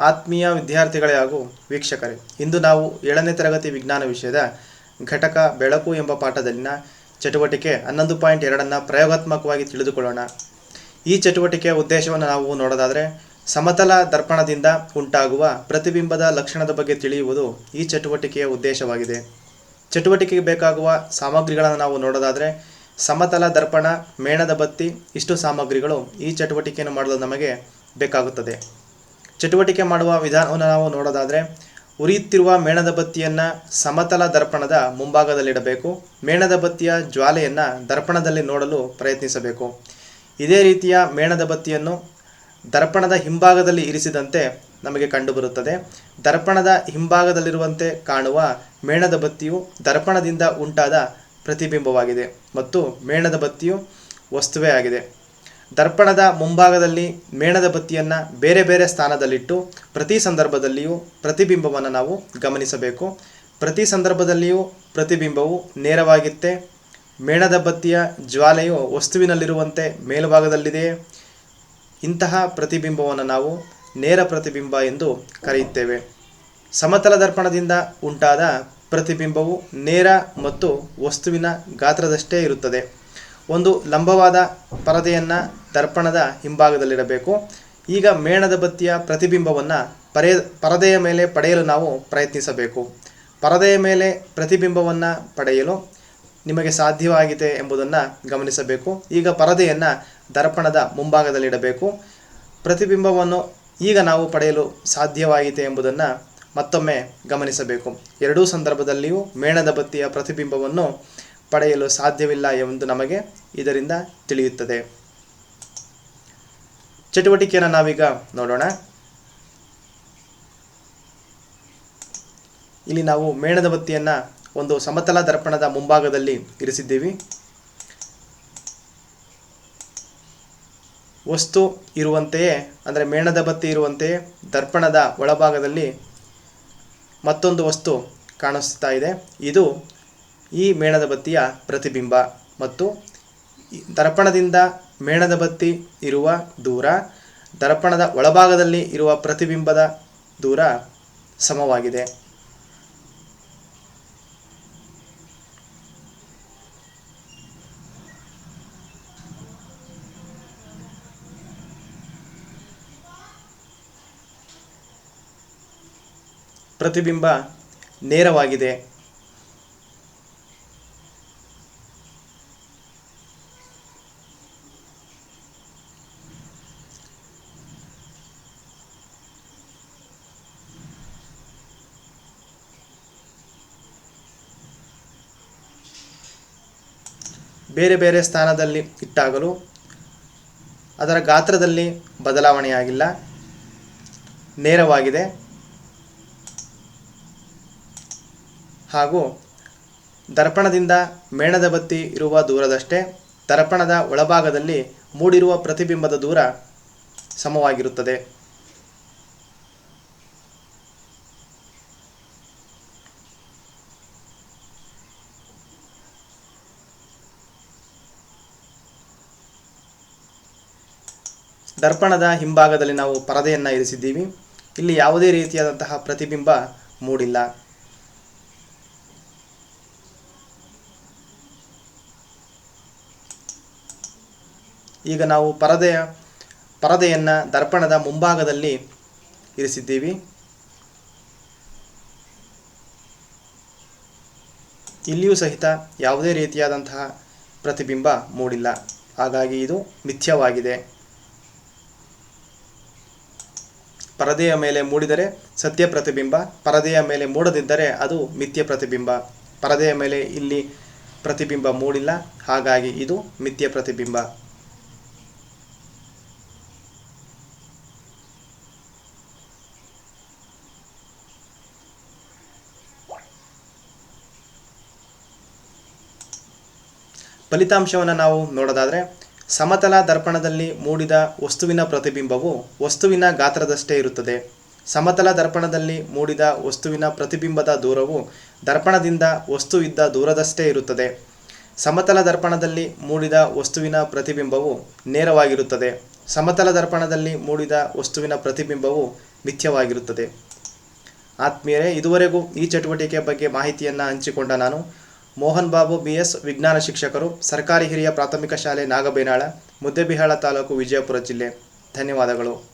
ಆತ್ಮೀಯ ವಿದ್ಯಾರ್ಥಿಗಳೇ ಹಾಗೂ ವೀಕ್ಷಕರೇ, ಇಂದು ನಾವು ಏಳನೇ ತರಗತಿ ವಿಜ್ಞಾನ ವಿಷಯದ ಘಟಕ ಬೆಳಕು ಎಂಬ ಪಾಠದಲ್ಲಿನ ಚಟುವಟಿಕೆ ಹನ್ನೊಂದು ಪಾಯಿಂಟ್ ಎರಡನ್ನು ಪ್ರಯೋಗಾತ್ಮಕವಾಗಿ ತಿಳಿದುಕೊಳ್ಳೋಣ. ಈ ಚಟುವಟಿಕೆಯ ಉದ್ದೇಶವನ್ನು ನಾವು ನೋಡೋದಾದರೆ, ಸಮತಲ ದರ್ಪಣದಿಂದ ಉಂಟಾಗುವ ಪ್ರತಿಬಿಂಬದ ಲಕ್ಷಣದ ಬಗ್ಗೆ ತಿಳಿಯುವುದು ಈ ಚಟುವಟಿಕೆಯ ಉದ್ದೇಶವಾಗಿದೆ. ಚಟುವಟಿಕೆಗೆ ಬೇಕಾಗುವ ಸಾಮಗ್ರಿಗಳನ್ನು ನಾವು ನೋಡೋದಾದರೆ, ಸಮತಲ ದರ್ಪಣ, ಮೇಣದ ಬತ್ತಿ, ಇಷ್ಟು ಸಾಮಗ್ರಿಗಳು ಈ ಚಟುವಟಿಕೆಯನ್ನು ಮಾಡಲು ನಮಗೆ ಬೇಕಾಗುತ್ತದೆ. ಚಟುವಟಿಕೆ ಮಾಡುವ ವಿಧಾನವನ್ನು ನಾವು ನೋಡೋದಾದರೆ, ಉರಿಯುತ್ತಿರುವ ಮೇಣದ ಬತ್ತಿಯನ್ನು ಸಮತಲ ದರ್ಪಣದ ಮುಂಭಾಗದಲ್ಲಿಡಬೇಕು. ಮೇಣದ ಬತ್ತಿಯ ಜ್ವಾಲೆಯನ್ನು ದರ್ಪಣದಲ್ಲಿ ನೋಡಲು ಪ್ರಯತ್ನಿಸಬೇಕು. ಇದೇ ರೀತಿಯ ಮೇಣದ ಬತ್ತಿಯನ್ನು ದರ್ಪಣದ ಹಿಂಭಾಗದಲ್ಲಿ ಇರಿಸಿದಂತೆ ನಮಗೆ ಕಂಡುಬರುತ್ತದೆ. ದರ್ಪಣದ ಹಿಂಭಾಗದಲ್ಲಿರುವಂತೆ ಕಾಣುವ ಮೇಣದ ಬತ್ತಿಯು ದರ್ಪಣದಿಂದ ಉಂಟಾದ ಪ್ರತಿಬಿಂಬವಾಗಿದೆ ಮತ್ತು ಮೇಣದ ಬತ್ತಿಯು ವಸ್ತುವೇ ಆಗಿದೆ. ದರ್ಪಣದ ಮುಂಭಾಗದಲ್ಲಿ ಮೇಣದ ಬತ್ತಿಯನ್ನು ಬೇರೆ ಬೇರೆ ಸ್ಥಾನದಲ್ಲಿಟ್ಟು ಪ್ರತಿ ಸಂದರ್ಭದಲ್ಲಿಯೂ ಪ್ರತಿಬಿಂಬವನ್ನು ನಾವು ಗಮನಿಸಬೇಕು. ಪ್ರತಿ ಸಂದರ್ಭದಲ್ಲಿಯೂ ಪ್ರತಿಬಿಂಬವು ನೇರವಾಗಿತ್ತೆ. ಮೇಣದ ಬತ್ತಿಯ ಜ್ವಾಲೆಯು ವಸ್ತುವಿನಲ್ಲಿರುವಂತೆ ಮೇಲ್ಭಾಗದಲ್ಲಿದೆಯೇ? ಇಂತಹ ಪ್ರತಿಬಿಂಬವನ್ನು ನಾವು ನೇರ ಪ್ರತಿಬಿಂಬ ಎಂದು ಕರೆಯುತ್ತೇವೆ. ಸಮತಲ ದರ್ಪಣದಿಂದ ಉಂಟಾದ ಪ್ರತಿಬಿಂಬವು ನೇರ ಮತ್ತು ವಸ್ತುವಿನ ಗಾತ್ರದಷ್ಟೇ ಇರುತ್ತದೆ. ಒಂದು ಲಂಬವಾದ ಪರದೆಯನ್ನು ದರ್ಪಣದ ಹಿಂಭಾಗದಲ್ಲಿಡಬೇಕು. ಈಗ ಮೇಣದ ಬತ್ತಿಯ ಪ್ರತಿಬಿಂಬವನ್ನು ಪರೆ, ಪರದೆಯ ಮೇಲೆ ಪಡೆಯಲು ನಾವು ಪ್ರಯತ್ನಿಸಬೇಕು. ಪರದೆಯ ಮೇಲೆ ಪ್ರತಿಬಿಂಬವನ್ನು ಪಡೆಯಲು ನಿಮಗೆ ಸಾಧ್ಯವಾಗಿದೆ ಎಂಬುದನ್ನು ಗಮನಿಸಬೇಕು. ಈಗ ಪರದೆಯನ್ನು ದರ್ಪಣದ ಮುಂಭಾಗದಲ್ಲಿಡಬೇಕು. ಪ್ರತಿಬಿಂಬವನ್ನು ಈಗ ನಾವು ಪಡೆಯಲು ಸಾಧ್ಯವಾಗಿದೆ ಎಂಬುದನ್ನು ಮತ್ತೊಮ್ಮೆ ಗಮನಿಸಬೇಕು. ಎರಡೂ ಸಂದರ್ಭದಲ್ಲಿಯೂ ಮೇಣದ ಬತ್ತಿಯ ಪ್ರತಿಬಿಂಬವನ್ನು ಪಡೆಯಲು ಸಾಧ್ಯವಿಲ್ಲ ಎಂದು ನಮಗೆ ಇದರಿಂದ ತಿಳಿಯುತ್ತದೆ. ಚಟುವಟಿಕೆಯನ್ನು ನಾವೀಗ ನೋಡೋಣ. ಇಲ್ಲಿ ನಾವು ಮೇಣದ ಬತ್ತಿಯನ್ನು ಒಂದು ಸಮತಲ ದರ್ಪಣದ ಮುಂಭಾಗದಲ್ಲಿ ಇರಿಸಿದ್ದೀವಿ. ವಸ್ತು ಇರುವಂತೆಯೇ, ಅಂದರೆ ಮೇಣದ ಬತ್ತಿ ಇರುವಂತೆಯೇ ದರ್ಪಣದ ಒಳಭಾಗದಲ್ಲಿ ಮತ್ತೊಂದು ವಸ್ತು ಕಾಣಿಸ್ತಾ ಇದೆ. ಇದು ಈ ಮೇಣದ ಬತ್ತಿಯ ಪ್ರತಿಬಿಂಬ ಮತ್ತು ದರ್ಪಣದಿಂದ ಮೇಣದ ಬತ್ತಿ ಇರುವ ದೂರ, ದರ್ಪಣದ ಒಳಭಾಗದಲ್ಲಿ ಇರುವ ಪ್ರತಿಬಿಂಬದ ದೂರ ಸಮವಾಗಿದೆ. ಪ್ರತಿಬಿಂಬ ನೇರವಾಗಿದೆ. ಬೇರೆ ಬೇರೆ ಸ್ಥಾನದಲ್ಲಿ ಇಟ್ಟಾಗಲೂ ಅದರ ಗಾತ್ರದಲ್ಲಿ ಬದಲಾವಣೆಯಾಗಿಲ್ಲ. ನೇರವಾಗಿದೆ. ಹಾಗೂ ದರ್ಪಣದಿಂದ ಮೇಣದ ಬತ್ತಿ ಇರುವ ದೂರದಷ್ಟೇ ದರ್ಪಣದ ಒಳಭಾಗದಲ್ಲಿ ಮೂಡಿರುವ ಪ್ರತಿಬಿಂಬದ ದೂರ ಸಮವಾಗಿರುತ್ತದೆ. ದರ್ಪಣದ ಹಿಂಭಾಗದಲ್ಲಿ ನಾವು ಪರದೆಯನ್ನು ಇರಿಸಿದ್ದೀವಿ. ಇಲ್ಲಿ ಯಾವುದೇ ರೀತಿಯಾದಂತಹ ಪ್ರತಿಬಿಂಬ ಮೂಡಿಲ್ಲ. ಈಗ ನಾವು ಪರದೆಯ, ಪರದೆಯನ್ನು ದರ್ಪಣದ ಮುಂಭಾಗದಲ್ಲಿ ಇರಿಸಿದ್ದೀವಿ. ಇಲ್ಲಿಯೂ ಸಹಿತ ಯಾವುದೇ ರೀತಿಯಾದಂತಹ ಪ್ರತಿಬಿಂಬ ಮೂಡಿಲ್ಲ. ಹಾಗಾಗಿ ಇದು ಮಿಥ್ಯವಾಗಿದೆ. ಪರದೆಯ ಮೇಲೆ ಮೂಡಿದರೆ ಸತ್ಯ ಪ್ರತಿಬಿಂಬ, ಪರದೆಯ ಮೇಲೆ ಮೂಡದಿದ್ದರೆ ಅದು ಮಿಥ್ಯ ಪ್ರತಿಬಿಂಬ. ಪರದೆಯ ಮೇಲೆ ಇಲ್ಲಿ ಪ್ರತಿಬಿಂಬ ಮೂಡಿಲ್ಲ, ಹಾಗಾಗಿ ಇದು ಮಿಥ್ಯ ಪ್ರತಿಬಿಂಬ. ಫಲಿತಾಂಶವನ್ನು ನಾವು ನೋಡೋದಾದರೆ ಸಮತಲ ದರ್ಪಣದಲ್ಲಿ ಮೂಡಿದ ವಸ್ತುವಿನ ಪ್ರತಿಬಿಂಬವು ವಸ್ತುವಿನ ಗಾತ್ರದಷ್ಟೇ ಇರುತ್ತದೆ. ಸಮತಲ ದರ್ಪಣದಲ್ಲಿ ಮೂಡಿದ ವಸ್ತುವಿನ ಪ್ರತಿಬಿಂಬದ ದೂರವು ದರ್ಪಣದಿಂದ ವಸ್ತು ಇದ್ದ ದೂರದಷ್ಟೇ ಇರುತ್ತದೆ. ಸಮತಲ ದರ್ಪಣದಲ್ಲಿ ಮೂಡಿದ ವಸ್ತುವಿನ ಪ್ರತಿಬಿಂಬವು ನೇರವಾಗಿರುತ್ತದೆ. ಸಮತಲ ದರ್ಪಣದಲ್ಲಿ ಮೂಡಿದ ವಸ್ತುವಿನ ಪ್ರತಿಬಿಂಬವು ಮಿಥ್ಯವಾಗಿರುತ್ತದೆ. ಆತ್ಮೀಯರೇ, ಇದುವರೆಗೂ ಈ ಚಟುವಟಿಕೆ ಬಗ್ಗೆ ಮಾಹಿತಿಯನ್ನು ಹಂಚಿಕೊಂಡ ನಾನು ಮೋಹನ್ ಬಾಬು ಬಿ ಎಸ್ ವಿಜ್ಞಾನ ಶಿಕ್ಷಕರು, ಸರ್ಕಾರಿ ಹಿರಿಯ ಪ್ರಾಥಮಿಕ ಶಾಲೆ ನಾಗಬೇನಾಳ, ಮುದ್ದೇಬಿಹಾಳ ತಾಲೂಕು ವಿಜಯಪುರ ಜಿಲ್ಲೆ. ಧನ್ಯವಾದಗಳು.